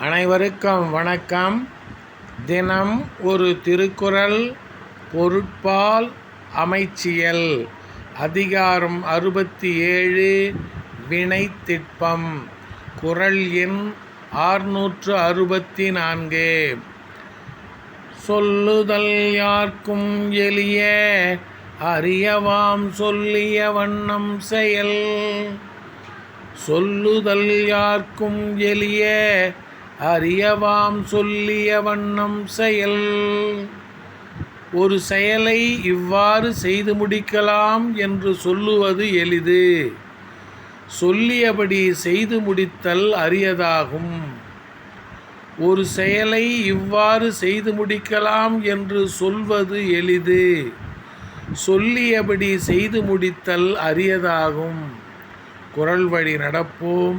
அனைவருக்கும் வணக்கம். தினம் ஒரு திருக்குறள் பொருட்பால் அமைச்சியல். அதிகாரம் அறுபத்தி ஏழு வினைத்திட்பம் குறள் எண் ஆறுநூற்று அறுபத்தி நான்கு சொல்லுதல் யார்க்கும் எளிய அறியவாம் சொல்லிய வண்ணம் செயல். சொல்லுதல் யார்க்கும் எளிய அறியவாம் சொல்லிய வண்ணம் செயல். ஒரு செயலை இவ்வாறு செய்து முடிக்கலாம் என்று சொல்லுவது எளிது. சொல்லியபடி செய்து முடித்தல் அரியதாகும். ஒரு செயலை இவ்வாறு செய்து முடிக்கலாம் என்று சொல்வது எளிது. சொல்லியபடி செய்து முடித்தல் அரியதாகும். குரல் வழி நடப்போம்.